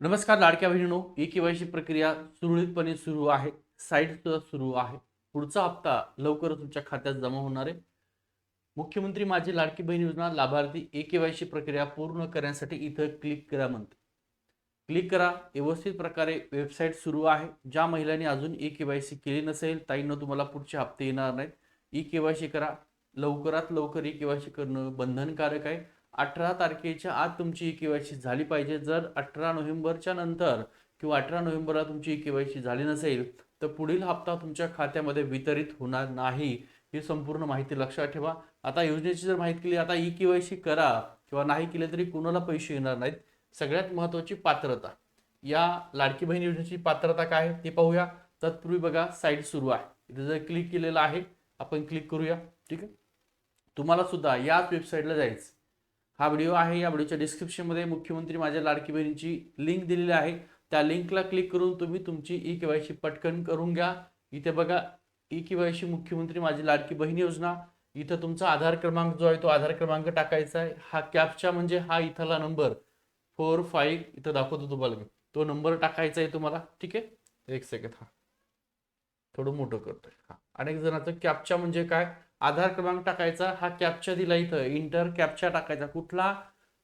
नमस्कार लाडक्या बहिणीनो e KYC प्रक्रिया सुरळीतपणे सुरू आहे. साईट सुद्धा सुरू आहे. पुढचा हप्ता लवकरच तुमच्या खात्यात जमा होणार आहे. मुख्यमंत्री माझी लाडकी बहीण योजना लाभार्थी ई केवायसी प्रक्रिया पूर्ण करण्यासाठी इथं क्लिक करा म्हणते. क्लिक करा. व्यवस्थित प्रकारे वेबसाईट सुरू आहे. ज्या महिलांनी अजून ई केवायसी केली नसेल ताईंना तुम्हाला पुढचे हप्ते येणार नाहीत. ई केवायसी करा. लवकरात लवकर ई केवायसी करणं बंधनकारक आहे. अठरा तारखेच्या आत तुमची ई केवायसी झाली पाहिजे. जर अठरा नोव्हेंबरच्या नंतर किंवा अठरा नोव्हेंबरला तुमची ई केवायसी झाली नसेल तर पुढील हप्ता तुमच्या खात्यामध्ये वितरित होणार नाही. ही संपूर्ण माहिती लक्षात ठेवा. आता योजनेची जर माहिती केली आता ई केवायसी करा किंवा नाही केले तरी कुणाला पैसे येणार नाहीत? सगळ्यात महत्त्वाची पात्रता. या लाडकी बहीण योजनेची पात्रता काय आहे ते पाहूया. तत्पूर्वी बघा साईट सुरू आहे. इथे जर क्लिक केलेलं आहे आपण क्लिक करूया. ठीक आहे? तुम्हाला सुद्धा याच वेबसाईटला जायचं हा व्हिडिओ आहे. या व्हिडिओच्या डिस्क्रिप्शनमध्ये मुख्यमंत्री माझ्या लाडकी बहिणीची लिंक दिलेली आहे. त्या लिंकला क्लिक करून तुम्ही तुमची ई केवायसी पटकन करून घ्या. इथे बघा ई केवायसी मुख्यमंत्री माझी लाडकी बहीण योजना. इथं तुमचा आधार क्रमांक जो आहे तो आधार क्रमांक टाकायचा आहे. हा कॅपचा म्हणजे हा इथला नंबर फोर फाईव्ह इथं दाखवतो तुम्हाला मी. तो नंबर टाकायचा आहे तुम्हाला. ठीक आहे? एक सेकंड हा. थोडं मोठं करतोय. हा. अनेक जणांचं कॅपचा म्हणजे काय? आधार क्रमांक टाकायचा हा कॅप्चा दिला इथं. इंटर कॅप्चा टाकायचा. कुठला?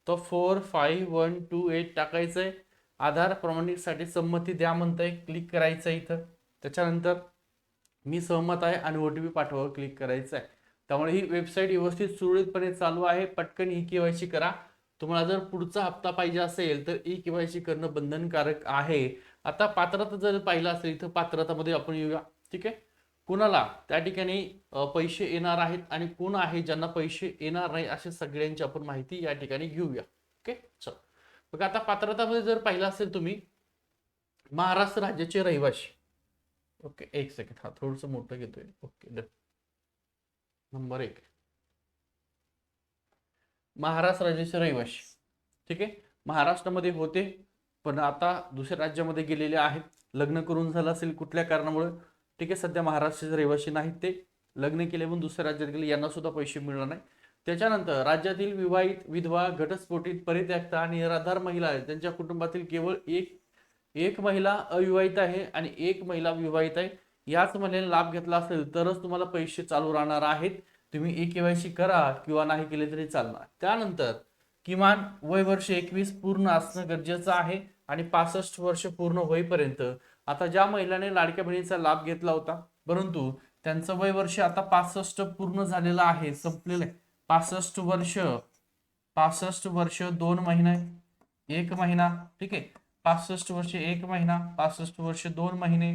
तो four five one two eight टाकायचं आहे आधार प्रमाणितसाठी संमती द्या म्हणतंय. क्लिक करायचं इथं. त्याच्यानंतर मी सहमत आहे आणि ओ टी पी पाठवावर क्लिक करायचं आहे त्यामुळे ही वेबसाईट व्यवस्थित सुरळीतपणे चालू आहे. पटकन ई के वाय सी करा. तुम्हाला जर पुढचा हप्ता पाहिजे असेल तर ई के वाय सी करणं बंधनकारक आहे. आता पात्रता जर पाहिलं असेल इथं पात्रतामध्ये आपण येऊया. ठीक आहे? कुणाला? त्या ठिकाणी पैसे येणार आहेत आणि कोण आहे ज्यांना पैसे येणार नाही अशी सगळ्यांची आपण माहिती या ठिकाणी घेऊया. ओके? चल. बघा आता पात्रतामध्ये जर पाहिलं असेल तुम्ही महाराष्ट्र राज्याचे रहिवाशी ओके? एक सेकंड हा थोडस मोठं घेतोय. Okay done. नंबर एक. महाराष्ट्र राज्याचे रहिवाशी ठीक आहे? महाराष्ट्रामध्ये होते पण आता दुसऱ्या राज्यामध्ये गेलेले आहेत. लग्न करून झालं असेल कुठल्या कारणामुळे? ठीक आहे सध्या महाराष्ट्राचे रहिवासी नाहीत ते. लग्न केले म्हणून दुसऱ्या राज्यात गेले यांना सुद्धा पैसे मिळणार नाही. त्याच्यानंतर राज्यातील विवाहित विधवा घटस्फोटीत परित्यक्ता आणि निराधार महिला आहेत. त्यांच्या कुटुंबातील केवळ एक एक महिला अविवाहित आहे आणि एक महिला विवाहित आहे. याच महिलेने लाभ घेतला असेल तरच तुम्हाला पैसे चालू राहणार आहेत. तुम्ही ए केवायसी करा किंवा नाही केले तरी चालणार. त्यानंतर किमान वय वर्ष एकवीस पूर्ण असणं गरजेचं आहे आणि पासष्ट वर्ष पूर्ण होईपर्यंत आता ज्या महिलाने लाडक्या बहिणीचा लाभ घेतला होता परंतु त्यांचं वय वर्ष आता पासष्ट पूर्ण झालेलं आहे संपलेलं आहे. पासष्ट वर्ष पासष्ट वर्ष दोन महिने एक महिना ठीक आहे. पासष्ट वर्ष एक महिना पासष्ट वर्ष दोन महिने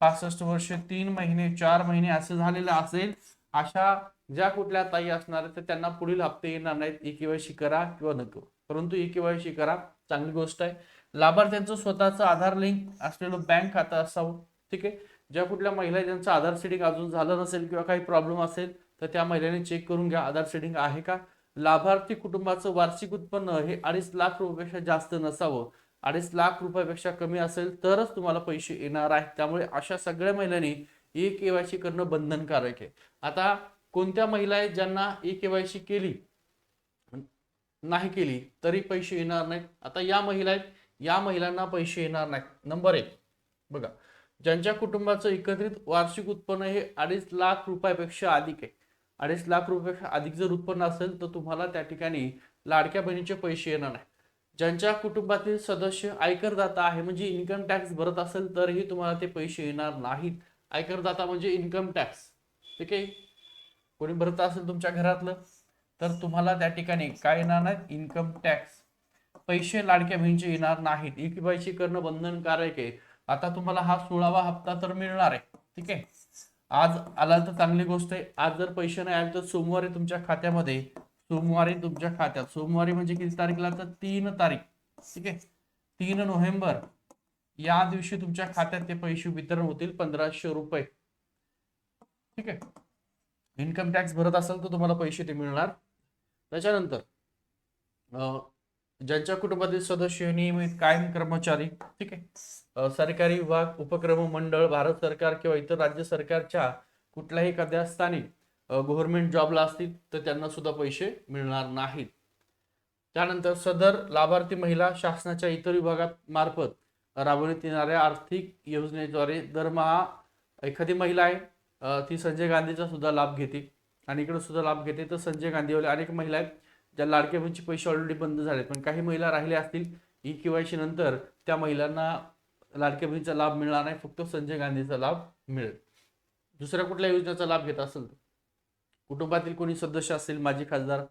पासष्ट वर्ष तीन महिने चार महिने असं झालेलं असेल अशा ज्या कुठल्या ताई असणार तर त्यांना पुढील हप्ते येणार नाहीत. ई केवायसी करा किंवा नको. परंतु ई केवायसी करा. चांगली गोष्ट आहे. लाभार्थ्यांचं स्वतःचं आधार लिंक असलेलं बँक खातं असावं. ठीक आहे? ज्या कुठल्या महिला ज्यांचं आधार सेटिंग अजून झालं नसेल किंवा काही प्रॉब्लेम असेल तर त्या महिलेने चेक करून घ्या आधार सेटिंग आहे का? लाभार्थी कुटुंबाचं वार्षिक उत्पन्न हे अडीच लाख रुपयापेक्षा जास्त नसावं. अडीच लाख रुपयापेक्षा कमी असेल तरच तुम्हाला पैसे येणार आहेत. त्यामुळे अशा सगळ्या महिलांनी ई केवायसी करणं बंधनकारक आहे. आता कोणत्या महिला आहेत ज्यांना ई केवायसी केली? नाही केली तरी पैसे येणार नाहीत. आता या महिला आहेत या महिलांना पैसे येणार नाहीत. नंबर एक. बघा ज्यांच्या कुटुंबाचं एकत्रित वार्षिक उत्पन्न हे अडीच लाख रुपयापेक्षा अधिक आहे. अडीच लाख रुपयापेक्षा अधिक जर उत्पन्न असेल तर तुम्हाला त्या ठिकाणी लाडक्या बहिणीचे पैसे येणार नाही ज्यांच्या कुटुंबातील सदस्य आयकरदाता आहे म्हणजे इन्कम टॅक्स भरत असेल तरीही तुम्हाला ते पैसे येणार नाहीत. आयकरदाता म्हणजे इन्कम टॅक्स ठीक आहे? कोणी भरत असेल तुमच्या घरातलं? तर तुम्हाला त्या ठिकाणी काय येणार नाही? इन्कम टॅक्स पैसे लाडक्या बहिणीचे येणार नाहीत. ई केवायसी करणं बंधनकारक आहे. आता तुम्हाला हा सोळावा हप्ता तर मिळणार आहे. ठीक आहे? आज आला तर चांगली गोष्ट आहे. आज जर पैसे नाही आले तर सोमवारी तुमच्या खात्यामध्ये सोमवारी तुमच्या खात्यात सोमवारी म्हणजे किती तारीखला? तर तीन तारीख. ठीक आहे? तीन नोव्हेंबर. या दिवशी तुमच्या खात्यात ते पैसे वितरण होतील पंधराशे रुपये. ठीक आहे? इन्कम टॅक्स भरत असेल तर तुम्हाला पैसे ते मिळणार. त्याच्यानंतर ज्यांच्या कुटुंबातील सदस्य नियमित कायम कर्मचारी ठीक आहे? सरकारी विभाग उपक्रम मंडळ भारत सरकार किंवा इतर राज्य सरकारच्या कुठल्याही एखाद्या स्थानी गव्हर्नमेंट जॉबला असतील तर त्यांना सुद्धा पैसे मिळणार नाहीत. त्यानंतर सदर लाभार्थी महिला शासनाच्या इतर विभागात मार्फत राबवण्यात येणाऱ्या आर्थिक योजनेद्वारे दरमहा एखादी महिला आहे ती संजय गांधीचा सुद्धा लाभ घेते आणि इकडे सुद्धा लाभ घेते. तर संजय गांधीवाले अनेक महिला आहेत ज्या लाडक्या बहिणीचे पैसे ऑलरेडी बंद झालेत. पण काही महिला राहिल्या असतील ई केवायसी नंतर त्या महिलांना लाडक्या बहिणीचा लाभ मिळणार नाही. फक्त संजय गांधीचा लाभ मिळेल. दुसऱ्या कुठल्या योजनेचा लाभ घेत असेल? कुटुंबातील कोणी सदस्य असतील माजी खासदार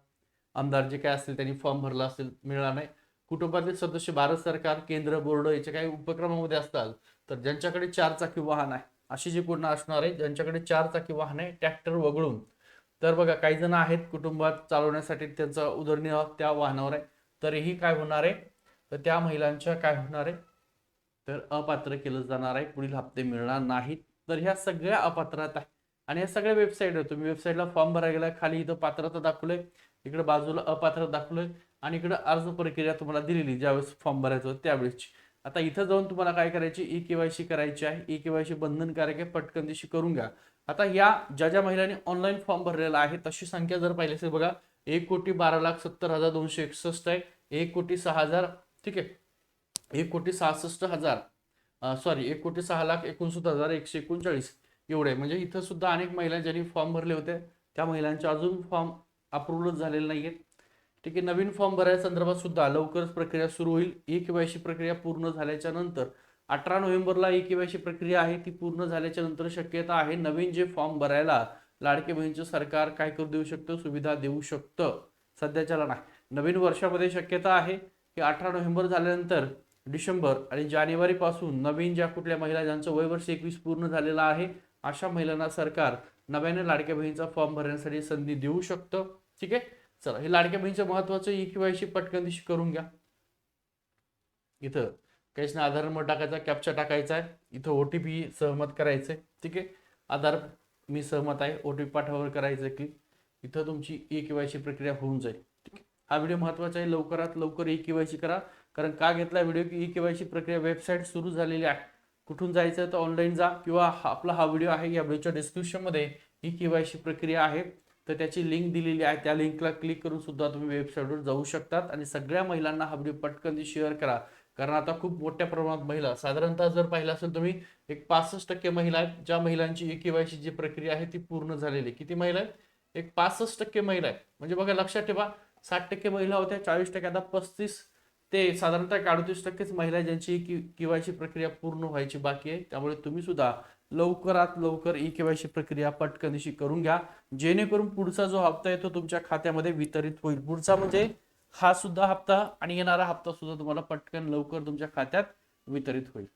आमदार जे काय असतील त्यांनी फॉर्म भरला असेल मिळणार नाही. कुटुंबातील सदस्य भारत सरकार केंद्र बोर्ड याच्या काही उपक्रमामध्ये असतात तर ज्यांच्याकडे चार चाकी वाहन आहे अशी जी पूर्ण असणार आहे ज्यांच्याकडे चार चाकी वाहन आहे ट्रॅक्टर वगळून तर बघा काही जण आहेत कुटुंबात चालवण्यासाठी त्यांचा उदरनिर्वाह त्या वाहनावर आहे. तरीही काय होणार आहे? तर त्या महिलांच्या काय होणार आहे? तर अपात्र केलं जाणार आहे. पुढील हप्ते मिळणार नाहीत. तर ह्या सगळ्या अपात्रात आहे. आणि या सगळ्या वेबसाईट आहे तुम्ही वेबसाईटला फॉर्म भरायला गेला खाली इथं पात्रता दाखवलंय. इकडे बाजूला अपात्र दाखवलंय. आणि इकडे अर्ज प्रक्रिया तुम्हाला दिलेली ज्यावेळेस फॉर्म भरायचं होतं त्यावेळेसची. आता इथं जाऊन तुम्हाला काय करायची? ई केवायसी करायची आहे. ई केवायसी बंधनकारक आहे. पटकन दिवशी करून घ्या. आता या ज्या ज्या महिलांनी ऑनलाईन फॉर्म भरलेला आहे तशी संख्या जर पाहिली असेल बघा एक कोटी बारा लाख सत्तर हजार दोनशे एकसष्ट आहे. एक कोटी सहा हजार ठीक आहे. एक कोटी सहासष्ट हजार सॉरी एक कोटी सहा लाख एकोणसत्तर हजार एकशे एकोणचाळीस. एवढे म्हणजे इथं सुद्धा अनेक महिला ज्यांनी फॉर्म भरले होते त्या महिलांचे अजून फॉर्म अप्रुव्हल झालेले नाही आहेत ठीक आहे नवीन फॉर्म भरायच्या संदर्भात सुद्धा लवकरच प्रक्रिया सुरू होईल. ई केवायसी प्रक्रिया पूर्ण झाल्याच्यानंतर अठरा नोव्हेंबरला ई केवायसी प्रक्रिया आहे ती पूर्ण झाल्याच्यानंतर शक्यता आहे नवीन जे फॉर्म भरायला लाडके बहिणीचं सरकार काय करू देऊ शकतं सुविधा देऊ शकतं. सध्याच्याला नाही. नवीन वर्षामध्ये शक्यता आहे की अठरा नोव्हेंबर झाल्यानंतर डिसेंबर आणि जानेवारीपासून नवीन ज्या कुठल्या महिला ज्यांचं वय वर्ष एकवीस पूर्ण झालेलं आहे अशा महिलांना सरकार नव्याने लाडक्या बहिणीचा फॉर्म भरण्यासाठी संधी देऊ शकतं. ठीक आहे? चला हे लाडक्या बहिणीचं महत्वाचं ई केवायसी पटकन दिवशी करून घ्या. इथं काहीच नाही आधार नंबर टाकायचा कॅप्चा टाकायचा आहे. इथं ओ टी पी सहमत करायचं आहे ठीक आहे? आधार मी सहमत आहे ओ टी पी पाठावर करायचं आहे क्लिक इथं तुमची ई केवायसी प्रक्रिया होऊन जाईल. ठीक आहे? हा व्हिडिओ महत्त्वाचा आहे लवकरात लवकर ई केवायसी करा. कारण का घेतला व्हिडिओ? की ई केवायसी प्रक्रिया वेबसाईट सुरू झालेली आहे. कुठून जायचं तर ऑनलाईन जा किंवा आपला हा व्हिडिओ आहे या व्हिडिओच्या डिस्क्रिप्शनमध्ये ई केवायसी प्रक्रिया आहे. तर त्याची लिंक दिलेली आहे. त्या लिंकला क्लिक करून सुद्धा तुम्ही वेबसाईटवर जाऊ शकतात. आणि सगळ्या महिलांना हा व्हिडिओ पटकन शेअर करा. कारण आता खूप मोठ्या प्रमाणात महिला साधारणतः जर पाहिलं असेल तुम्ही एक पासष्ट टक्के महिला आहेत ज्या महिलांची ए केवायसी जी प्रक्रिया आहे ती पूर्ण झालेली आहे. किती महिला आहेत? एक पासष्ट टक्के महिला आहेत. म्हणजे बघा लक्षात ठेवा साठ टक्के महिला होत्या चाळीस टक्के आता पस्तीस ते साधारणतः एक अडतीस टक्केच महिला ज्यांची की केवायसी प्रक्रिया पूर्ण व्हायची बाकी आहे. त्यामुळे तुम्ही सुद्धा लवकरात लवकर ई केवायसी प्रक्रिया पटकनशी करून घ्या. जेणेकरून पुढचा जो हप्ता आहे तो तुमच्या खात्यामध्ये वितरित होईल. पुढचा म्हणजे हा सुद्धा हप्ता आणि येणारा हप्ता सुद्धा तुम्हाला पटकन लवकर तुमच्या खात्यात वितरित होईल.